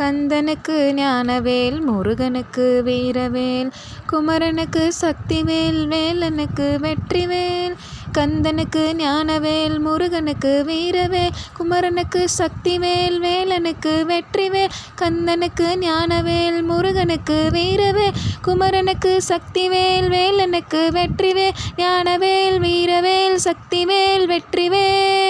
கந்தனுக்கு ஞானவேல் முருகனுக்கு வீரவேல் குமரனுக்கு சக்திவேல் வேலனுக்கு வெற்றிவேல் கந்தனுக்கு ஞானவேல் முருகனுக்கு வீரவேல் குமரனுக்கு சக்திவேல் வேலனுக்கு வெற்றிவேல் கந்தனுக்கு ஞானவேல் முருகனுக்கு வீரவேல் குமரனுக்கு சக்திவேல் வேலனுக்கு வெற்றிவேல் ஞானவேல் வீரவேல் சக்திவேல் வெற்றிவேல்.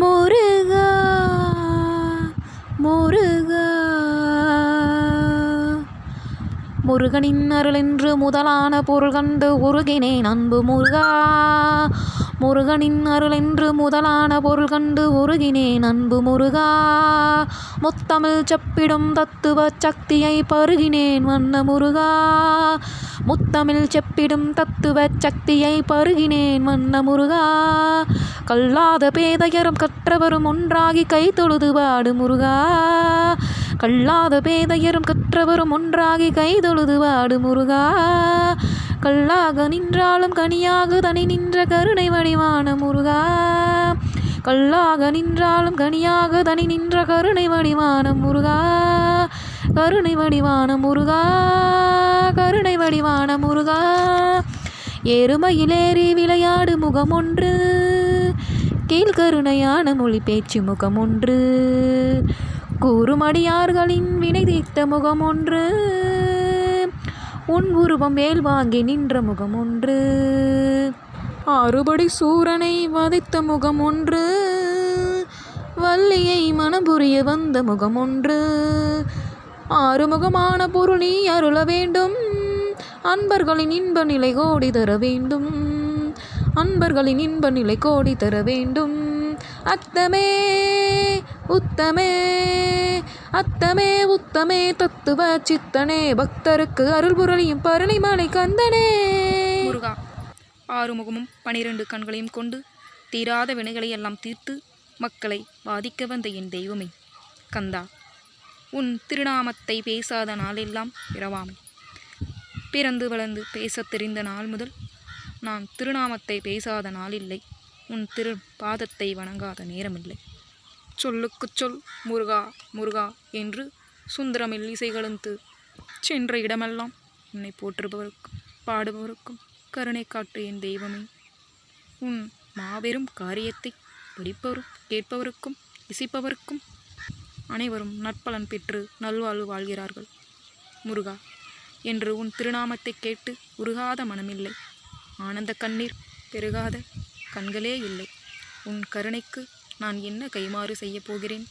முருகா முருகா. முருகனின் அருளென்று முதலான பொருள் கண்டு உருகினேன் அன்பு முருகா. முருகனின் அருளென்று முதலான பொருள் கண்டு உருகினேன் அன்பு முருகா. முத்தமிழ் செப்பிடும் தத்துவ சக்தியை பருகினேன் வண்ண முருகா. முத்தமிழ் செப்பிடும் தத்துவ சக்தியை பருகினேன் வண்ண முருகா. கல்லாத பேதையரும் கற்றவரும் ஒன்றாகி கை தொழுது பாடு முருகா. கல்லாத பேதையரும் கற்றவரும் ஒன்றாகி கைதொழுது வாடு முருகா. கல்லாக நின்றாலும் கனியாக தனி நின்ற கருணை வடிவான முருகா. கல்லாக நின்றாலும் கனியாக தனி நின்ற கருணை வடிவான முருகா. கருணை வடிவான முருகா. கருணை வடிவான முருகா. எருமையிலேறி விளையாடு முகம் ஒன்று கீழ்கருணையான மொழி பேச்சு முகம் ஒன்று கூறுமடியார்களின் வினை தீர்த்த முகம் ஒன்று உன் உருவம் மேல் வாங்கி நின்ற முகம் ஒன்று ஆறுபடி சூரனை வதைத்த முகம் ஒன்று வள்ளியை மனபுரிய வந்த முகம் ஒன்று ஆறுமுகமான பொருள் நீ அருள வேண்டும். அன்பர்களின் இன்ப நிலை கோடி தர வேண்டும். அன்பர்களின் இன்ப நிலை கோடி தர வேண்டும். அத்தமே உத்தமே அத்தமே உத்தமே தத்துவ சித்தனே பக்தருக்கு அருள் புரளியும் பரணிமலை கந்தனே. முருகா ஆறுமுகமும் பனிரெண்டு கண்களையும் கொண்டு தீராத வினைகளை எல்லாம் தீர்த்து மக்களை பாதிக்க வந்த என் தெய்வமே கந்தா உன் திருநாமத்தை பேசாத நாளெல்லாம் இரவாமை. பிறந்து வளர்ந்து பேசத் தெரிந்த நாள் முதல் நான் திருநாமத்தை பேசாத நாளில்லை உன் திரு பாதத்தை வணங்காத நேரமில்லை. சொல்லுக்குச் சொல் முருகா முருகா என்று சுந்தரமில் இசைகளுந்து சென்ற இடமெல்லாம் உன்னை போற்றுபவருக்கும் பாடுபவருக்கும் கருணை காட்டு என் தெய்வமே. உன் மாபெரும் காரியத்தை படிப்பவரும் கேட்பவருக்கும் இசைப்பவருக்கும் அனைவரும் நற்பலன் பெற்று நல்வாழ்வு வாழ்கிறார்கள். முருகா என்று உன் திருநாமத்தை கேட்டு உருகாத மனமில்லை. ஆனந்த கண்ணீர் பெருகாத கண்களே இல்லை. உன் கருணைக்கு நான் என்ன கைமாறு செய்யப் போகிறேன்?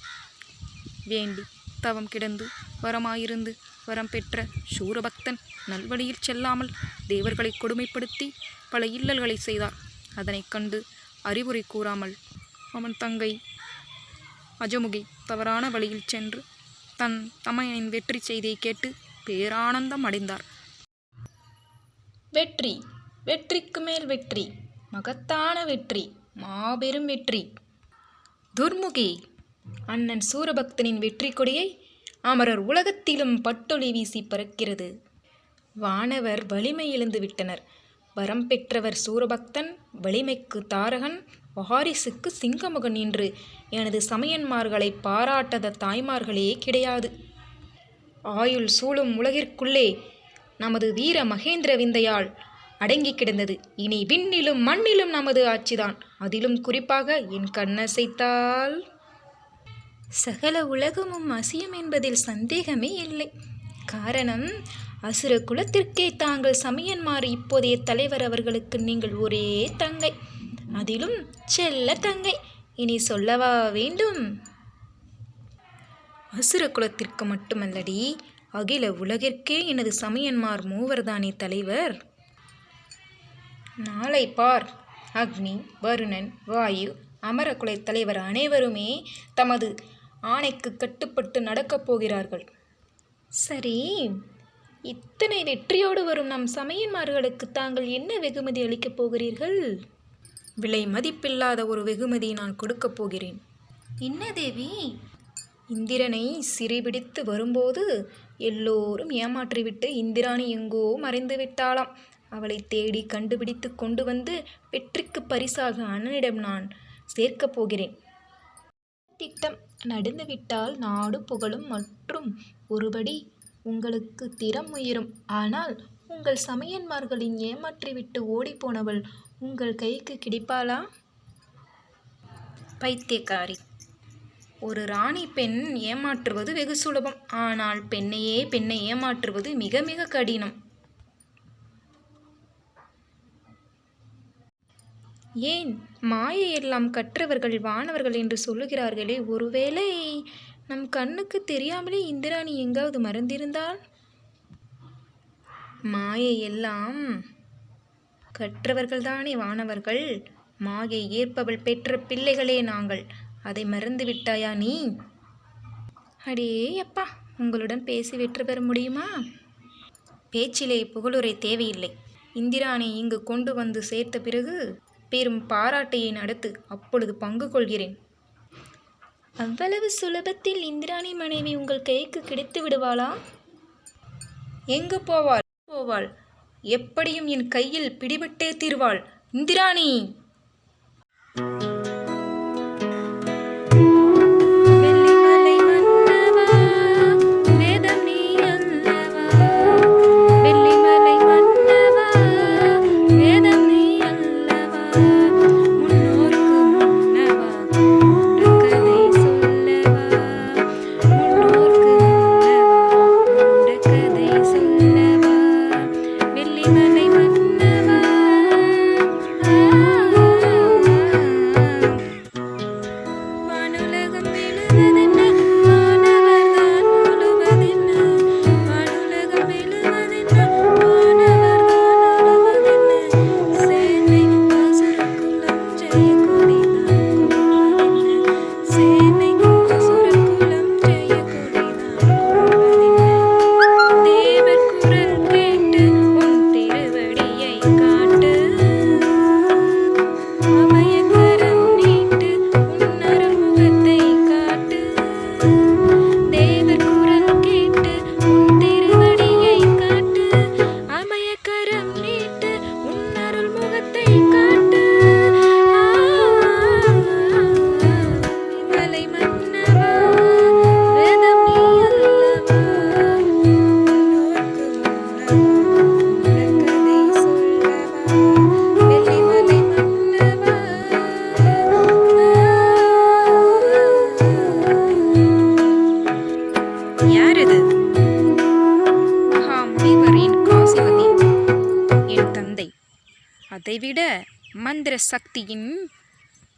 வேண்டி தவம் கிடந்து வரமாயிருந்து வரம் பெற்ற சூரபக்தன் நல்வழியில் செல்லாமல் தேவர்களை கொடுமைப்படுத்தி பல இல்லல்களை செய்தார். அதனைக் கண்டு அறிவுரை கூறாமல் அவன் தங்கை அஜமுகி தவறான வழியில் சென்று தன் தமையனின் வெற்றி செய்தியை கேட்டு பேரானந்தம் அடைந்தார். வெற்றி. வெற்றிக்கு மேல் வெற்றி. மகத்தான வெற்றி மாபெரும் வெற்றி. துர்முகி அண்ணன் சூரபக்தனின் வெற்றி கொடியை அமரர் உலகத்திலும் பட்டொளி வீசி பறக்கிறது. வானவர் வலிமை இழந்து விட்டனர். வரம் பெற்றவர் சூரபக்தன் வலிமைக்கு தாரகன் வாரிசுக்கு சிங்கமுகன் என்று எனது சமயன்மார்களை பாராட்டாத தாய்மார்களே கிடையாது. ஆயுள் சூழும் உலகிற்குள்ளே நமது வீர மகேந்திர விந்தையால் அடங்கி கிடந்தது. இனி விண்ணிலும் மண்ணிலும் நமது ஆட்சிதான். அதிலும் குறிப்பாக என் கண்ணசைத்தால். சகல உலகமும் அசியம் என்பதில் சந்தேகமே இல்லை. காரணம் அசுர குலத்திற்கே தாங்கள் சமயன்மார் இப்போதைய தலைவர் அவர்களுக்கு நீங்கள் ஒரே தங்கை. அதிலும் செல்ல தங்கை. இனி சொல்லவா வேண்டும்? அசுர குலத்திற்கு மட்டுமல்லடி அகில உலகிற்கே எனது சமயன்மார் மூவர்தானே தலைவர்? நாளை பார். அக்னி வருணன் வாயு அமரகுலை தலைவர் அனைவருமே தமது ஆணைக்கு கட்டுப்பட்டு நடக்கப் போகிறார்கள். சரி இத்தனை வெற்றியோடு வரும் நம் சமையன்மார்களுக்கு தாங்கள் என்ன வெகுமதி அளிக்கப் போகிறீர்கள்? விலை மதிப்பில்லாத ஒரு வெகுமதி நான் கொடுக்கப் போகிறேன். என்ன தேவி? இந்திரனை சிறைபிடித்து வரும்போது எல்லோரும் ஏமாற்றிவிட்டு இந்திராணி எங்கோ மறைந்து விட்டாளாம் அவளை தேடி கண்டுபிடித்து கொண்டு வந்து வெற்றிக்கு பரிசாக அண்ணனிடம் நான் சேர்க்கப் போகிறேன். திட்டம் நடந்துவிட்டால் நாடு புகழும் மற்றும் ஒருபடி உங்களுக்கு திறம் உயரும். ஆனால் உங்கள் சமையன்மார்களின் ஏமாற்றிவிட்டு ஓடிப்போனவள் உங்கள் கைக்கு கிடைப்பாளா? பைத்தியக்காரி. ஒரு ராணி பெண் ஏமாற்றுவது வெகு சுலபம். ஆனால் பெண்ணையே பெண்ணை ஏமாற்றுவது மிக மிக கடினம். ஏன் மாயை எல்லாம் கற்றவர்கள் வானவர்கள் என்று சொல்லுகிறார்களே? ஒருவேளை நம் கண்ணுக்கு தெரியாமலே இந்திராணி எங்காவது மறந்திருந்தால்? மாயை எல்லாம் கற்றவர்கள்தானே வானவர்கள்? மாயை ஏற்பவள் பெற்ற பிள்ளைகளே நாங்கள். அதை மறந்து விட்டாயா நீ? அடே அப்பா உங்களுடன் பேசி வெற்றி பெற முடியுமா? பேச்சிலே புகழுரை தேவையில்லை. இந்திராணி இங்கு கொண்டு வந்து சேர்த்த பிறகு பெரும் பாராட்டையை நடத்து அப்பொழுது பங்கு கொள்கிறேன். அவ்வளவு சுலபத்தில் இந்திராணி மனைவி உங்கள் கைக்கு கிடைத்து விடுவாளா? எங்கு போவாள்? போவாள். எப்படியும் என் கையில் பிடிபட்டே தீர்வாள். இந்திராணி! அதைவிட மந்திர சக்தியின்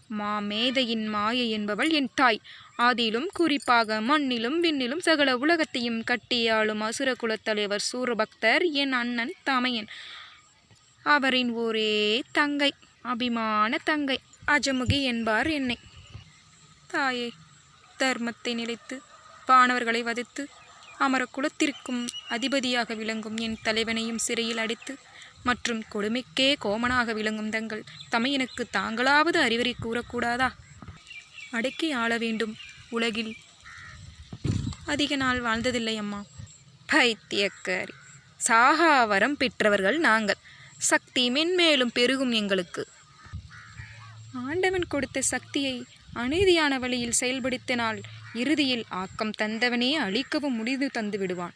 மாமேதையின் மாயை என்பவள் என் தாய். அதிலும் குறிப்பாக மண்ணிலும் விண்ணிலும் சகல உலகத்தையும் கட்டியாளும் அசுர குலத்தலைவர் சூரபக்தர் என் அண்ணன் தமையன். அவரின் ஒரே தங்கை அபிமான தங்கை அஜமுகி என்பார் என்னை. தாயே தர்மத்தை நிலைத்து வானவர்களை வதைத்து அமர குலத்திற்கும் அதிபதியாக விளங்கும் என் தலைவனையும் சிறையில் அடித்து மற்றும் கொடுமைக்கே கோமனாக விளங்கும் தங்கள் தமையனுக்கு தாங்களாவது அறிவுரை கூறக்கூடாதா? அடக்கி ஆள வேண்டும். உலகில் அதிக நாள் வாழ்ந்ததில்லை அம்மா. பைத்தியக்காரி. சாகாவரம் பெற்றவர்கள் நாங்கள். சக்தி மென்மேலும் பெருகும் எங்களுக்கு. ஆண்டவன் கொடுத்த சக்தியை அநீதியான வழியில் செயல்படுத்தினால் இறுதியில் ஆக்கம் தந்தவனே அழிக்கவும் முடிவு தந்து விடுவான்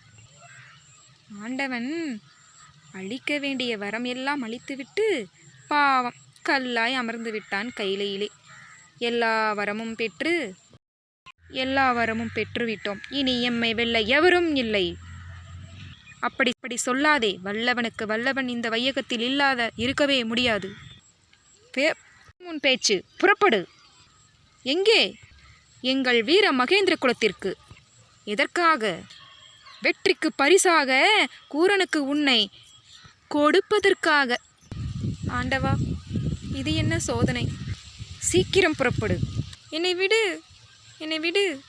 ஆண்டவன் அழிக்க வேண்டிய வரம் எல்லாம் அழித்துவிட்டு பாவம் கல்லாய் அமர்ந்து விட்டான் கையிலையிலே எல்லா வரமும் பெற்று எல்லா வரமும் பெற்றுவிட்டோம் இனி எம்மை வெல்ல எவரும் இல்லை. அப்படி அப்படி சொல்லாதே. வல்லவனுக்கு வல்லவன் இந்த வையகத்தில் இல்லாத இருக்கவே முடியாது. உன் பேச்சு புறப்படு. எங்கே? எங்கள் வீர மகேந்திர குலத்திற்கு. எதற்காக? வெற்றிக்கு பரிசாக கூரனுக்கு உன்னை கொடுப்பதற்காக. ஆண்டவா இது என்ன சோதனை? சீக்கிரம் புறப்படு. என்னை விடு என்னை விடு.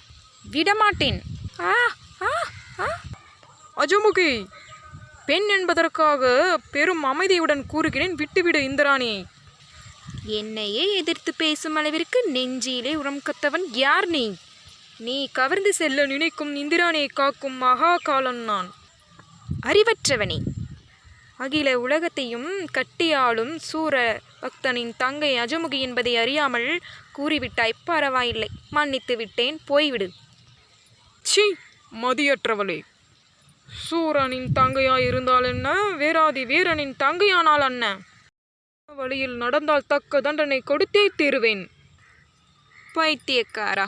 விடமாட்டேன். ஆ ஆ ஆ. அஜமுகி பெண் என்பதற்காக பெரும் அமைதியுடன் கூறுகிறேன். விட்டுவிடு இந்திராணியை என்னையே எதிர்த்து பேசும் அளவிற்கு நெஞ்சிலே உரம் கத்தவன் யார் நீ? நீ கவர்ந்து செல்ல நினைக்கும் இந்திராணியை காக்கும் மகா காலன் நான். அறிவற்றவனே. அகில உலகத்தையும் கட்டியாளும் சூர பக்தனின் தங்கை அஜமுகி என்பதை அறியாமல் கூறிவிட்டாய். பரவாயில்லை. மன்னித்து விட்டேன். போய்விடு. சி மதியற்றவளே. சூரனின் தங்கையாய் இருந்தால் என்ன? வேறாதி வீரனின் தங்கையானால் என்ன? வழியில் நடந்தால் தக்க தண்டனை கொடுத்தே தீருவேன். பைத்தியக்காரா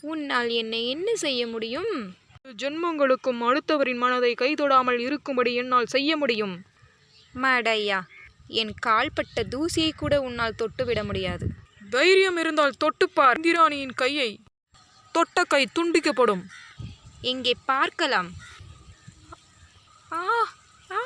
உன்னால் என்னை என்ன செய்ய முடியும்? ஜென்மங்களுக்கும் அடுத்தவரின் மனதை கைதொடாமல் இருக்கும்படி என்னால் செய்ய முடியும். மடையா. என் கால்பட்ட தூசியை கூட உன்னால் தொட்டுவிட முடியாது. தைரியம் இருந்தால் தொட்டுப்பார் இந்திராணியின் கையை. தொட்ட கை துண்டிக்கப்படும். இங்கே பார்க்கலாம். ஆ. ஆ.